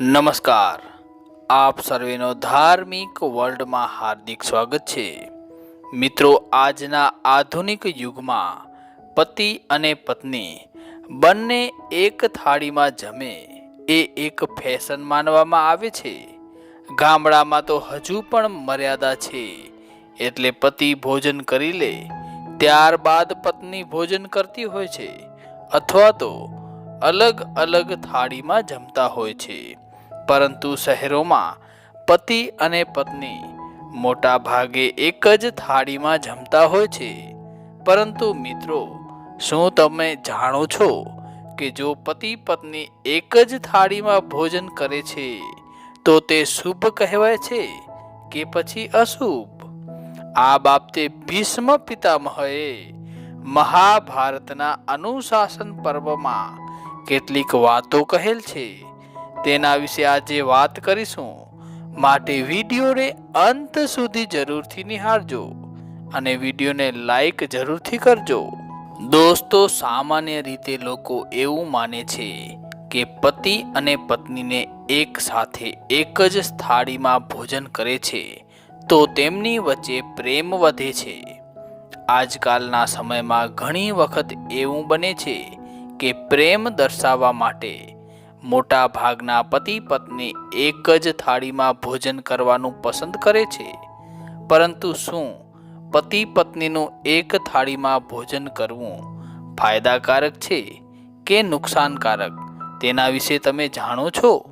નમસ્કાર. આપ સર્વેનો ધાર્મિક વર્લ્ડમાં હાર્દિક સ્વાગત છે. મિત્રો, આજના આધુનિક યુગમાં પતિ અને પત્ની બંને એક થાળીમાં જમે એ એક ફેશન માનવામાં આવે છે. ગામડામાં તો હજુ પણ મર્યાદા છે. એટલે પતિ ભોજન કરી લે, ત્યારબાદ પત્ની ભોજન કરતી હોય છે, અથવા તો અલગ અલગ થાળીમાં જમતા હોય છે. પરંતુ શહેરોમાં પતિ અને પત્ની મોટા ભાગે એક જ થાળીમાં જમતા હોય છે. પરંતુ મિત્રો, શું તમે જાણો છો કે જો પતિ પત્ની એક જ થાળીમાં ભોજન કરે છે, તો તે શુભ કહેવાય છે કે પછી અશુભ? આ બાબતે ભીષ્મ પિતામહએ મહાભારતના અનુશાસન પર્વમાં કેટલીક વાતો કહેલ છે. તેના વિશે આજે વાત કરીશું. માટે વિડીયોને અંત સુધી જરૂરથી નિહાળજો અને વિડીયોને લાઈક જરૂરથી કરજો. દોસ્તો, સામાન્ય રીતે લોકો એવું માને છે કે પતિ અને પત્નીને એક સાથે એક જ થાળીમાં ભોજન કરે છે, તો તેમની વચ્ચે પ્રેમ વધે છે. આજકાલના સમયમાં ઘણી વખત એવું બને છે કે પ્રેમ દર્શાવવા માટે મોટા ભાગના પતિ પત્ની એક જ થાળીમાં ભોજન કરવાનું પસંદ કરે છે. પરંતુ શું પતિ પત્નીનું એક થાળીમાં ભોજન કરવું ફાયદાકારક છે કે નુકસાનકારક? તેના વિશે તમે જાણો છો?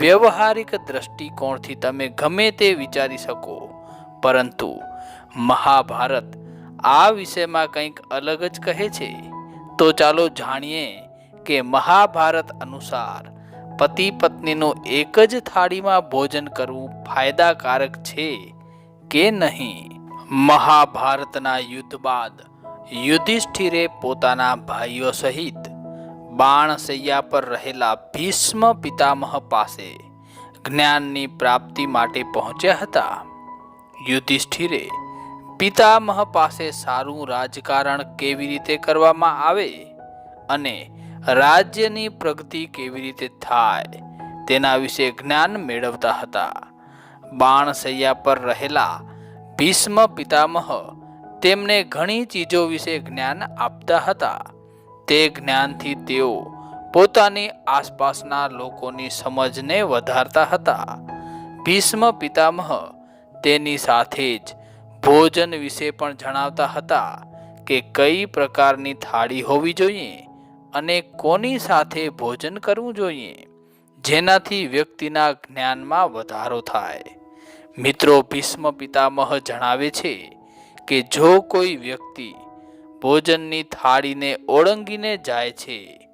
વ્યવહારિક દ્રષ્ટિકોણથી તમે ગમે તે વિચારી શકો. પરંતુ મહાભારત આ વિષયમાં કંઈક અલગ જ કહે છે. તો ચાલો જાણીએ કે મહાભારત અનુસાર પતિ પત્નીનું એક જ થાળીમાં ભોજન કરવું ફાયદાકારક છે કે નહીં? મહાભારતના યુદ્ધ બાદ યુધિષ્ઠિરે પોતાના ભાઈઓ સહિત બાણસૈયા પર રહેલા ભીષ્મ પિતામહ પાસે જ્ઞાનની પ્રાપ્તિ માટે પહોંચ્યા હતા. યુધિષ્ઠિરે પિતામહ પાસે સારું રાજકારણ કેવી રીતે કરવામાં આવે અને રાજ્યની પ્રગતિ કેવી રીતે થાય તેના વિશે જ્ઞાન મેળવતા હતા. બાણસૈયા પર રહેલા ભીષ્મ પિતામહ તેમને ઘણી ચીજો વિશે જ્ઞાન આપતા હતા. તે જ્ઞાનથી તેઓ પોતાની આસપાસના લોકોની સમજને વધારતા હતા. ભીષ્મ પિતામહ તેની સાથે જ ભોજન વિશે પણ જણાવતા હતા કે કઈ પ્રકારની થાળી હોવી જોઈએ અને કોની સાથે ભોજન કરવું જોઈએ? જેનાથી વ્યક્તિના જ્ઞાનમાં વધારો થાય. મિત્રો, ભીષ્મ પિતામહ જણાવે છે કે જો કોઈ વ્યક્તિ ભોજનની થાળીને ઓળંગીને જાય છે,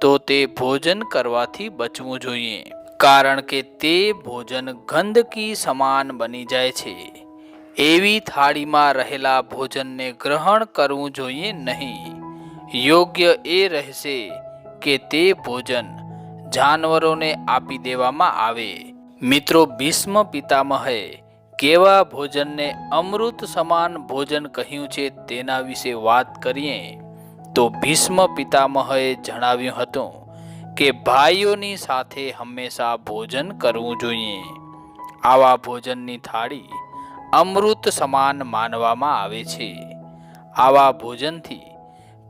તો તે ભોજન કરવાથી બચવું જોઈએ. કારણ કે તે ભોજન ગંદકી સમાન બની જાય છે. એવી થાળીમાં રહેલા ભોજનને ગ્રહણ કરવું જોઈએ નહીં. યોગ્ય એ રહેશે કે તે ભોજન જાનવરોને આપી દેવામાં આવે. મિત્રો ભીષ્મ પિતામહે કેવા ભોજનને અમૃત સમાન ભોજન કહ્યું છે તેના વિશે વાત કરીએ. તો ભીષ્મ પિતામહે જણાવ્યું હતું કે ભાઈઓની સાથે હંમેશા ભોજન કરવું જોઈએ. આવા ભોજનની થાળી અમૃત સમાન માનવામાં આવે છે. આવા ભોજનથી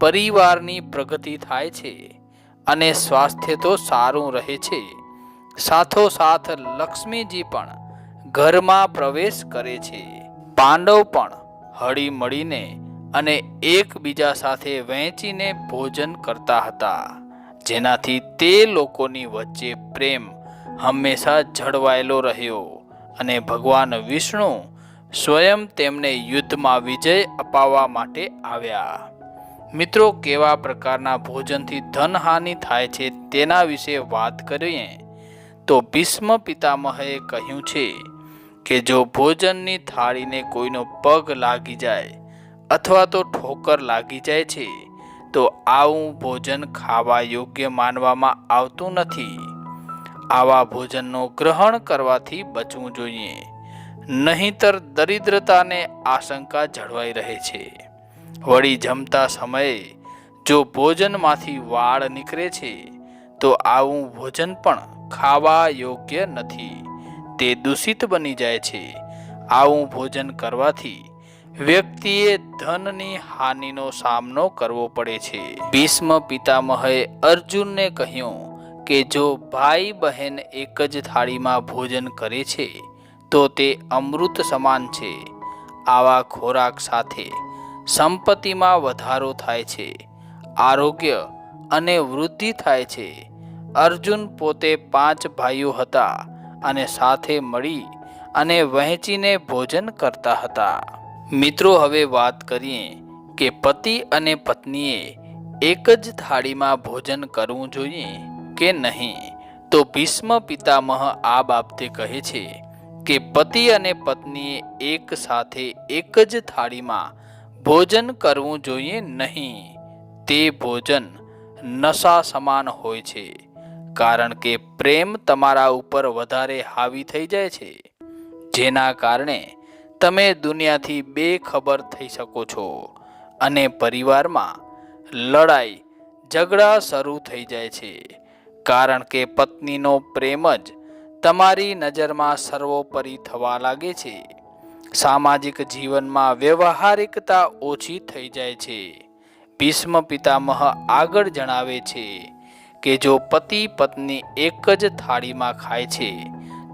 પરિવારની પ્રગતિ થાય છે અને સ્વાસ્થ્ય તો સારું રહે છે. સાથોસાથ લક્ષ્મીજી પણ ઘરમાં પ્રવેશ કરે છે. પાંડવ પણ હળી મળીને અને એકબીજા સાથે વહેંચીને ભોજન કરતા હતા. જેનાથી તે લોકોની વચ્ચે પ્રેમ હંમેશા જળવાયેલો રહ્યો અને ભગવાન વિષ્ણુ સ્વયં તેમને યુદ્ધમાં વિજય અપાવવા માટે આવ્યા. મિત્રો, કેવા પ્રકારના ભોજનથી ધનહાનિ થાય છે તેના વિશે વાત કરીએ. તો ભીષ્મ પિતામહે કહ્યું છે કે જો ભોજનની થાળીને કોઈનો પગ લાગી જાય અથવા તો ઠોકર લાગી જાય છે, તો આવું ભોજન ખાવા યોગ્ય માનવામાં આવતું નથી. આવા ભોજનનો ગ્રહણ કરવાથી બચવું જોઈએ. નહીંતર દરિદ્રતાને આશંકા જળવાઈ રહે છે. વળી જમતા સમયે જો ભોજનમાંથી વાળ નીકળે છે, તો આવું ભોજન પણ ખાવા યોગ્ય નથી. તે દૂષિત બની જાય છે. આવું ભોજન કરવાથી વ્યક્તિએ ધનની હાનિનો સામનો કરવો પડે છે. ભીષ્મ પિતામહે અર્જુનને કહ્યું કે જો ભાઈ બહેન એક જ થાળીમાં ભોજન કરે છે, તો તે અમૃત સમાન છે. આવા ખોરાક સાથે સંપત્તિમાં વધારો થાય છે, આરોગ્ય અને વૃદ્ધિ થાય છે. અર્જુન પોતે પાંચ ભાઈઓ હતા અને સાથે મળી અને વહેંચીને ભોજન કરતા હતા. મિત્રો, હવે વાત કરીએ કે પતિ અને પત્નીએ એક જ થાળીમાં ભોજન કરવું જોઈએ કે નહીં? તો ભીષ્મ પિતામહ આ બાબતે કહે છે કે પતિ અને પત્નીએ એક સાથે એક જ થાળીમાં ભોજન કરવું જોઈએ નહીં. તે ભોજન નશા સમાન હોય છે, કારણ કે પ્રેમ તમારા ઉપર વધારે હાવી થઈ જાય છે. જેના કારણે તમે દુનિયાથી બેખબર થઈ શકો છો અને પરિવારમાં લડાઈ, ઝઘડા શરૂ થઈ જાય છે, કારણ કે પત્નીનો પ્રેમ જ તમારી નજરમાં સર્વોપરી થવા લાગે છે. સામાજિક જીવનમાં વ્યવહારિકતા ઓછી થઈ જાય છે. ભીષ્મ પિતામહ આગળ જણાવે છે કે જો પતિ પત્ની એક જ થાળીમાં ખાય છે,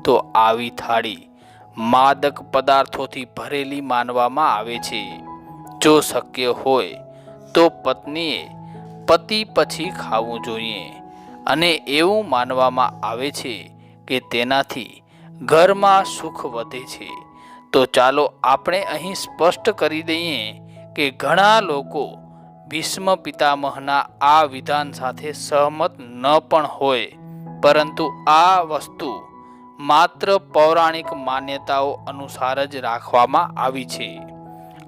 તો આવી થાળી માદક પદાર્થોથી ભરેલી માનવામાં આવે છે. જો શક્ય હોય, તો પત્નીએ પતિ પછી ખાવું જોઈએ અને એવું માનવામાં આવે છે કે તેનાથી ઘરમાં સુખ વધે છે. તો ચાલો આપણે અહીં સ્પષ્ટ કરી દઈએ કે ઘણા લોકો ભીષ્મ પિતામહના આ વિધાન સાથે સહમત ન પણ હોય. પરંતુ આ વસ્તુ માત્ર પૌરાણિક માન્યતાઓ અનુસાર જ રાખવામાં આવી છે.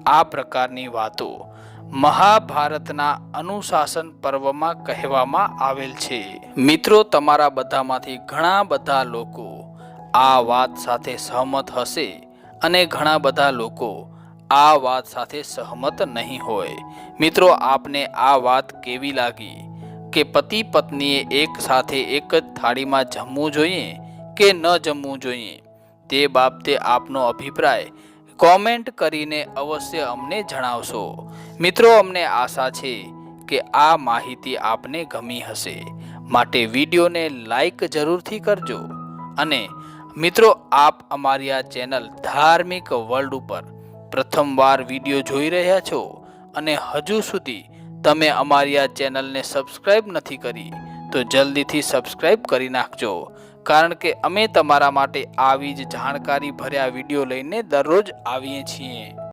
આ પ્રકારની વાતો મહાભારતના અનુશાસન પર્વમાં કહેવામાં આવેલ છે. મિત્રો, તમારા બધામાંથી ઘણા બધા લોકો આ વાત સાથે સહમત હશે. અને ઘણા બધા લોકો આ વાત સાથે સહમત નહીં હોય. મિત્રો, આપને આ વાત કેવી લાગી કે પતિ પત્નીએ એક સાથે એક જ થાળીમાં જમવું જોઈએ કે ન જમવું જોઈએ? તે બાબતે આપનો અભિપ્રાય કોમેન્ટ કરીને અવશ્ય અમને જણાવશો. મિત્રો, અમને આશા છે કે આ માહિતી આપને ગમી હશે. માટે વિડીયોને લાઈક જરૂરથી કરજો અને મિત્રો, આપ અમારી આ ચેનલ ધાર્મિક વર્લ્ડ ઉપર પ્રથમવાર વીડિયો જોઈ રહ્યા છો અને હજુ સુધી તમે અમારી આ ચેનલને સબસ્ક્રાઈબ નથી કરી, તો જલ્દીથી સબસ્ક્રાઈબ કરી નાખજો. કારણ કે અમે તમારા માટે આવી જ જાણકારી ભર્યા વીડિયો લઈને દરરોજ આવીએ છીએ.